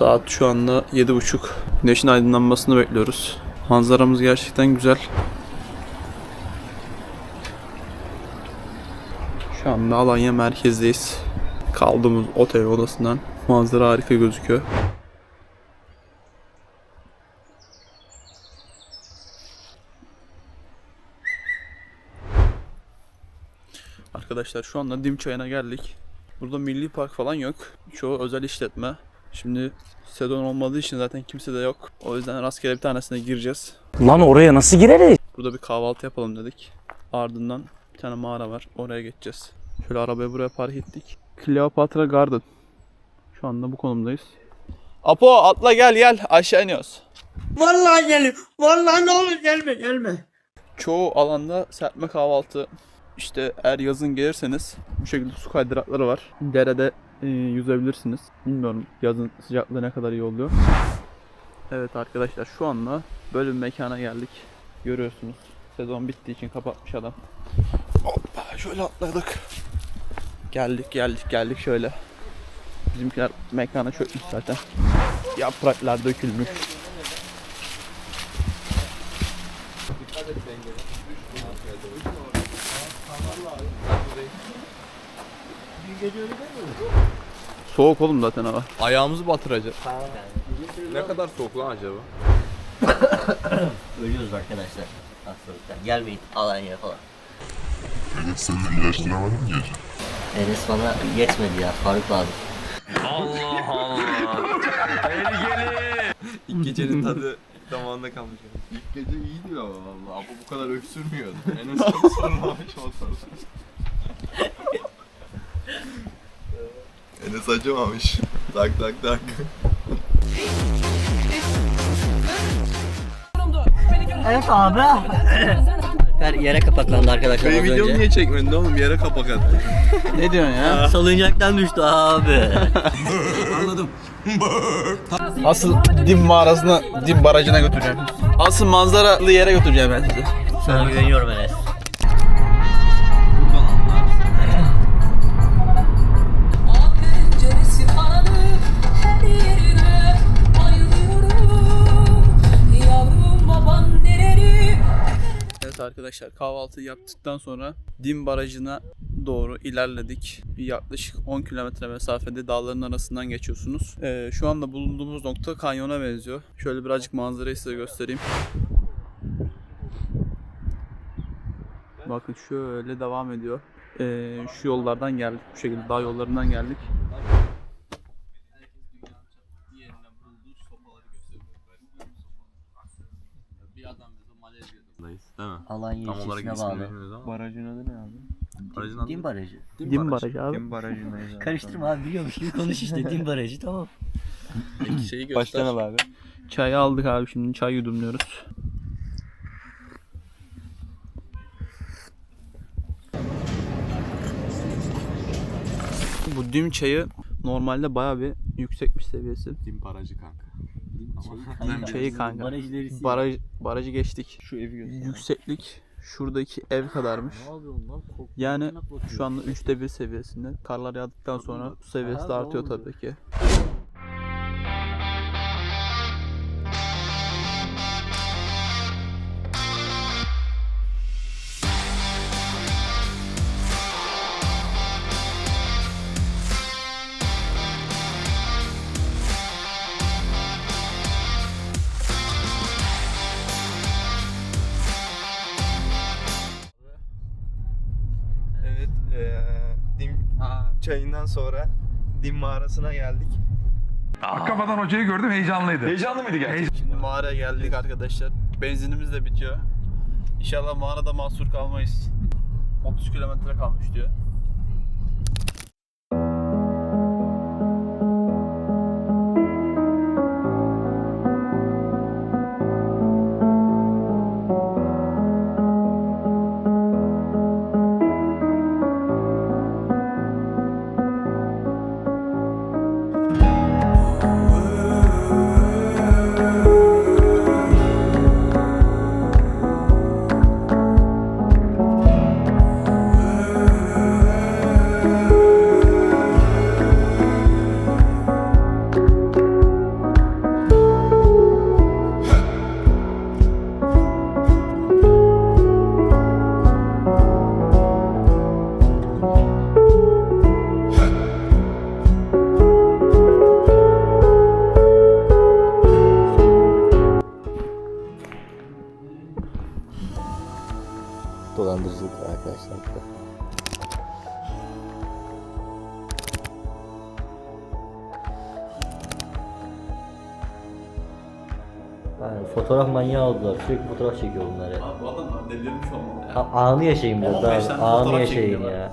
Saat şu anda 7.30. Güneşin aydınlanmasını bekliyoruz. Manzaramız gerçekten güzel. Şu anda Alanya merkezdeyiz. Kaldığımız otel odasından manzara harika gözüküyor. Arkadaşlar şu anda Dim Çayı'na geldik. Burada milli park falan yok. Çoğu özel işletme. Şimdi sezon olmadığı için zaten kimse de yok. O yüzden rastgele bir tanesine gireceğiz. Lan oraya nasıl gireriz? Burada bir kahvaltı yapalım dedik. Ardından bir tane mağara var. Oraya geçeceğiz. Şöyle arabayı buraya park ettik. Cleopatra Garden. Şu anda bu konumdayız. Apo atla gel gel aşağı iniyoruz. Vallahi gelim. Vallahi ne olur gelme gelme. Çoğu alanda serpme kahvaltı. İşte eğer yazın gelirseniz bu şekilde su kaydırakları var. Derede e, yüzebilirsiniz. Bilmiyorum yazın sıcaklığı ne kadar iyi oluyor. Evet arkadaşlar şu anda böyle bir mekana geldik. Görüyorsunuz. Sezon bittiği için kapatmış adam. Hoppa şöyle atladık. Geldik geldik geldik şöyle. Bizimkiler mekana çökmüş zaten. Yapraklar dökülmüş. Soğuk oğlum zaten hava. Ayağımızı batıracak. Ne kadar soğuk lan acaba? Ölüyoruz arkadaşlar. Hastalıktan. Gelmeyin Alanya'ya falan. Enes seni iyileştiremedim ki gece. Enes bana yetmedi ya. Faruk lazım. İlk gecenin tadı damağında kalmış. İlk gece iyiydi ama valla. Ama bu kadar öksürmüyordu. En azından sorulamış acımamış. tak tak tak. Evet abi. Alper yere kapaklandı arkadaşlar Benim az videomu önce. niye çekmedin oğlum? Yere kapak attı. Ne diyorsun ya? Salıncaktan düştü abi. Asıl Dim mağarasına, Dim barajına götüreceğim. Asıl manzaralı yere götüreceğim ben sizi. Sana güveniyorum Enes. Arkadaşlar kahvaltı yaptıktan sonra Dim barajına doğru ilerledik. Bir yaklaşık 10 kilometre mesafede dağların arasından geçiyorsunuz. Ee, şu anda bulunduğumuz nokta kanyona benziyor. Şöyle birazcık manzarayı size göstereyim. Bakın şöyle devam ediyor. Ee, şu yollardan geldik. Bu şekilde dağ yollarından geldik. Değil mi? Alanya Tam olarak ilçesine ismini bağlı. bilmiyoruz ama. Barajın adı ne abi? Barajın adı Dim barajı. Dim barajı abi. Dim barajındayız. Karıştırma abi biliyormuş gibi konuş işte Dim barajı tamam. Şeyi göster. abi. Çayı aldık abi şimdi çay yudumluyoruz. Bu dim çayı normalde bayağı bir yüksekmiş seviyesi. Dim barajı kanka. Dim çayı kanka. Baraj ilerisi. Baraj, barajı geçtik. Şu evi Yükseklik şuradaki ev kadarmış. Yani şu anda 3'te 1 seviyesinde. Karlar yağdıktan sonra su seviyesi de artıyor tabii ki. Eee, Dim çayından sonra Dim mağarasına geldik. Kafadan hocayı gördüm heyecanlıydı. Heyecanlı mıydı gerçekten? Şimdi mağaraya geldik arkadaşlar. Benzinimiz de bitiyor. İnşallah mağarada mahsur kalmayız. 30 kilometre kalmış diyor. dolandırıcılık arkadaşlar. Yani fotoğraf manyağı oldular. Sürekli fotoğraf çekiyor bunları. Abi bu adamlar delirmiş olmalı ya. Anı yaşayayım diyor. 15 tane Anı fotoğraf yaşayın çekiyorlar.